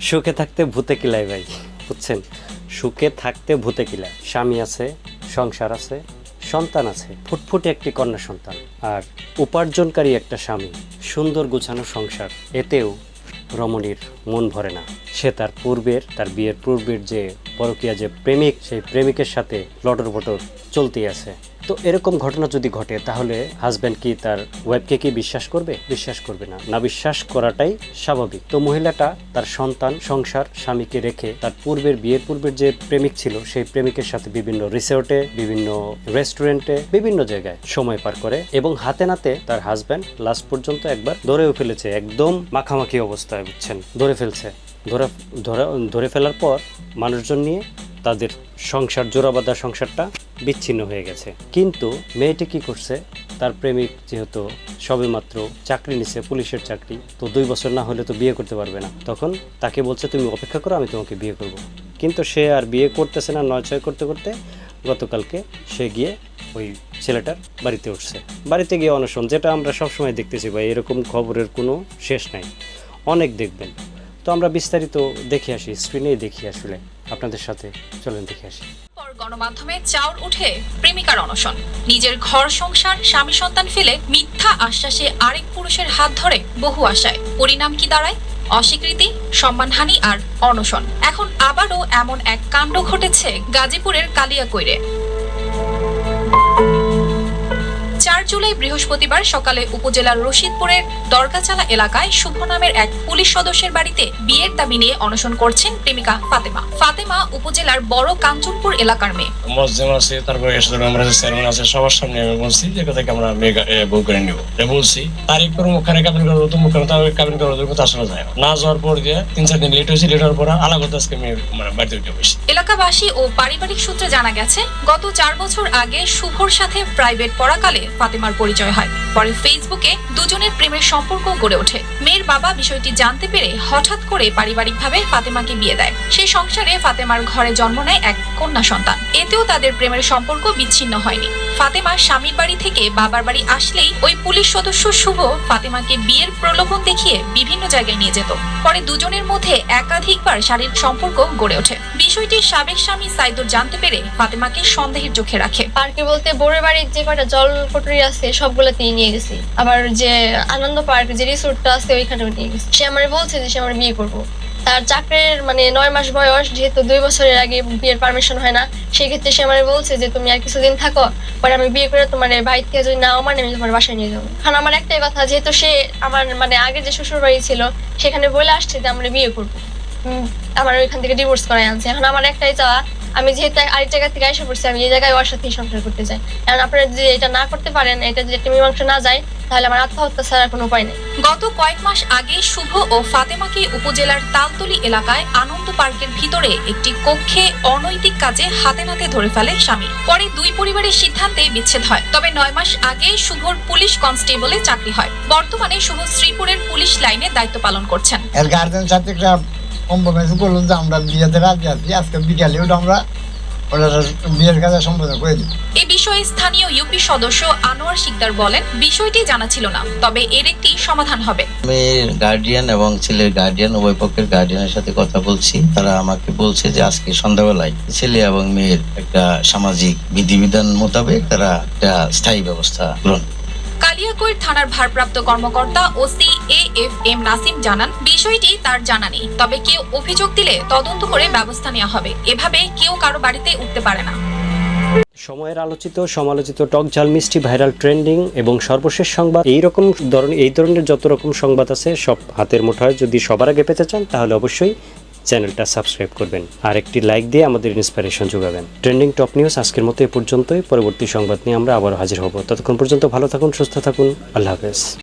সুখে থাকতে ভূতে কিলায় ভাই, বুঝছেন? সুখে থাকতে ভূতে কিলায়। স্বামী আছে, সংসার আছে, সন্তান আছে, ফুটফুটে একটি কন্যা সন্তান। আর উপার্জনকারী একটা স্বামী, সুন্দর গোছানো সংসার, এতেও রমণীর মন ভরে না। সে তার পূর্বের, তার বিয়ের পূর্বের যে পরকীয়া যে প্রেমিক, সেই প্রেমিকের সাথে লটর বটর চলতেই আছে। তো এরকম ঘটনা যদি ঘটে, তাহলে হাজব্যান্ড কি তার ওয়াইফকে কি বিশ্বাস করবে? বিশ্বাস করবে না। না বিশ্বাস করাটাই স্বাভাবিক। তো মহিলাটা তার সন্তান, সংসার, স্বামীকে রেখে তার পূর্বের বিয়ের পূর্বের যে প্রেমিক ছিল, সেই প্রেমিকের সাথে বিভিন্ন রিসোর্টে, বিভিন্ন রেস্টুরেন্টে, বিভিন্ন জায়গায় সময় পার করে এবং হাতে নাতে তার হাজব্যান্ড লাস্ট পর্যন্ত একবার ধরেও ফেলেছে। একদম মাখামাখি অবস্থায়, বুঝছেন? ধরে ফেলছে। ধরে ধরে ধরে ফেলার পর মানুষজন নিয়ে তাদের সংসার, জোড়াবাঁধা সংসারটা বিচ্ছিন্ন হয়ে গেছে। কিন্তু মেয়েটি কি করছে? তার প্রেমিক যেহেতু সবেমাত্র চাকরি নিছে, পুলিশের চাকরি, তো দুই বছর না হলে তো বিয়ে করতে পারবে না। তখন তাকে বলছে, তুমি অপেক্ষা করো, আমি তোমাকে বিয়ে করব। কিন্তু সে আর বিয়ে করতেছে না নয় ছয় করতে করতে। গতকালকে সে গিয়ে ওই ছেলেটার বাড়িতে উঠছে। বাড়িতে গিয়ে অনশন, যেটা আমরা সবসময় দেখতেছি ভাই, এরকম খবরের কোনো শেষ নাই। অনেক দেখবেন। তো আমরা বিস্তারিত দেখে আসি, স্ক্রিনেই দেখি আসলে। আপনাদের সাথে চলেন, দেখে আসি। গণমাধ্যমে চাউর উঠে প্রেমিকার অনশন। নিজের ঘর সংসার, স্বামী সন্তান ফেলে মিথ্যা আশ্বাসে আরেক পুরুষের হাত ধরে বহু আশায়। পরিণাম কি দাঁড়ায়? অস্বীকৃতি, সম্মানহানি আর অনশন। এখন আবারও এমন এক কাণ্ড ঘটেছে গাজীপুরের কালিয়াকৈরে। জুলাই বৃহস্পতিবার সকালে উপজেলার রশিদপুরের দরগাচালা এলাকায় শুভ নামের এক পুলিশ সদস্যের বাড়িতে বিয়ের দাবি নিয়ে অনশন করছেন প্রেমিকা ফাতেমা। ফাতেমা উপজেলার বড় কাঞ্চনপুর এলাকার মেয়ে। মসজিদ আছে তারপরে আমরা যে চেয়ারম্যান আছে সবার সামনে আমি বলছি যে কোথায় আমরা মেয়ে বউ করে নিব। বলছি তারিখ করে মুখানে কাবিন করব তো মুখানে তো কাবিন করব তো কথা শোনা যায় না। যাওয়ার পর দিয়ে তিন চার দিন লেট হয়েছে লেট হওয়ার পর আলাদা আজকে মেয়ে মানে বাড়িতে উঠে বসে। এলাকাবাসী ও পারিবারিক সূত্রে জানা গেছে গত চার বছর আগে শুভর সাথে প্রাইভেট পড়াকালে ফাতেমার পরিচয় হয়। পরে ফেসবুকে দুজনের প্রেমের সম্পর্ক গড়ে ওঠে। মেয়ের বাবা বিষয়টি জানতে পেরে হঠাৎ করে পারিবারিকভাবে ফাতেমাকে বিয়ে দেয়। সেই সংসারে ফাতেমার ঘরে জন্ম নেয় এক কন্যা সন্তান। এতেও তাদের প্রেমের সম্পর্ক বিচ্ছিন্ন হয়নি। ফাতেমা স্বামীর বাড়ি থেকে বাবার বাড়ি আসলেই ওই পুলিশ সদস্য শুভ ফাতেমাকে বিয়ের প্রলোভন দেখিয়ে বিভিন্ন জায়গায় নিয়ে যেত। পরে দুজনের মধ্যে একাধিকবার শারীরিক সম্পর্ক গড়ে ওঠে। বিষয়টি সাবেক স্বামী সাইদুর জানতে পেরে ফাতেমাকে সন্দেহের চোখে রাখে। পার্কে বলতে, বোরের বাড়ির যে কটা জল কটরি আছে সবগুলোতেই নিয়ে গেছি। আবার যে আনন্দ পার্ক, যে রিসোর্টটা আছে, ওইখানেও নিয়ে গেছি। সে আমার বলছে যে সে আমার বিয়ে করব। তার চাকরির মানে নয় মাস বয়স, যেহেতু দুই বছরের আগে বিয়ের পারমিশন হয় না সেই ক্ষেত্রে সে আমার বলছে যে তুমি আর কিছুদিন থাকো, পরে আমি বিয়ে করে তোমার বাড়ি থেকে যদি নাও মানে আমি তোমার বাসায় নিয়ে যাব। এখন আমার একটাই কথা, যেহেতু সে আমার মানে আগে যে শ্বশুর বাড়ি ছিল, সেখানে বলে আসছে যে আমরা বিয়ে করব। আমার ওইখান থেকে ডিভোর্স করাই আনছে। এখন আমার একটাই চাওয়া আমি যেহেতু আরেক জায়গা থেকে এসে পড়ছি আমি এই জায়গায় ওর সাথেই সংসার করতে চাই। কারণ আপনারা যদি এটা না করতে পারেন এটা যদি একটা মীমাংস না যায় তাহলে আমার আত্মহত্যা ছাড়া কোনো উপায় নেই। গত কয়েক মাস আগে শুভ ও ফাতেমাকে উপজেলার তালতলি এলাকায় আনন্দ পার্কের ভিতরে একটি কক্ষে অনৈতিক কাজে হাতে নাতে ধরে ফেলে স্বামী। পরে দুই পরিবারের সিদ্ধান্তে বিচ্ছেদ হয়। তবে নয় মাস আগে শুভর পুলিশ কনস্টেবলে চাকরি হয়। বর্তমানে শুভ শ্রীপুরের পুলিশ লাইনে দায়িত্ব পালন করছেন। গার্জেন সাথে কম্প্রোমাইজ করল যে আমরা বিয়েতে রাজি আছি আজকে বিকালে ওটা আমরা বিয়ের কাজে সম্পাদন করে দিই এ বিষয়ে স্থানীয় ইউপি সদস্য আনোয়ার শিকদার বলেন বিষয়টি জানা ছিল না তবে এর একটি সমাধান হবে। মেয়ের গার্ডিয়ান এবং ছেলের গার্ডিয়ান উভয় পক্ষের গার্ডিয়ানের সাথে কথা বলছি। তারা আমাকে বলছে যে আজকে সন্ধ্যাবেলায় ছেলে এবং মেয়ের একটা সামাজিক বিধিবিধান মোতাবেক তারা একটা স্থায়ী ব্যবস্থা গ্রহণ করবে। কালিয়াকৈর থানার ভারপ্রাপ্ত কর্মকর্তা OC A F M Nasim জানান, বিষয়টি তার জানা নেই। তবে কেউ অভিযোগ দিলে তদন্ত করে ব্যবস্থা নেওয়া হবে। এভাবে কেউ কারও বাড়িতে উঠতে পারে না। সময়ের আলোচিত, সমালোচিত টক ঝাল মিষ্টি, ভাইরাল, ট্রেন্ডিং এবং সর্বশেষ সংবাদ এই রকম ধরনের, এই ধরনের যত রকম সংবাদ আছে, সব হাতের মুঠোয় যদি সবার আগে পেতে চান, তাহলে অবশ্যই চ্যানেলটা সাবস্ক্রাইব করবেন আর একটি লাইক দিয়ে আমাদের ইন্সপিরেশন যোগাবেন। ট্রেন্ডিং টপ নিউজ আজকের মতো এ পর্যন্তই। পরবর্তী সংবাদ নিয়ে আমরা আবার হাজির হব। ততক্ষণ পর্যন্ত ভালো থাকুন, সুস্থ থাকুন। আল্লাহ হাফেজ।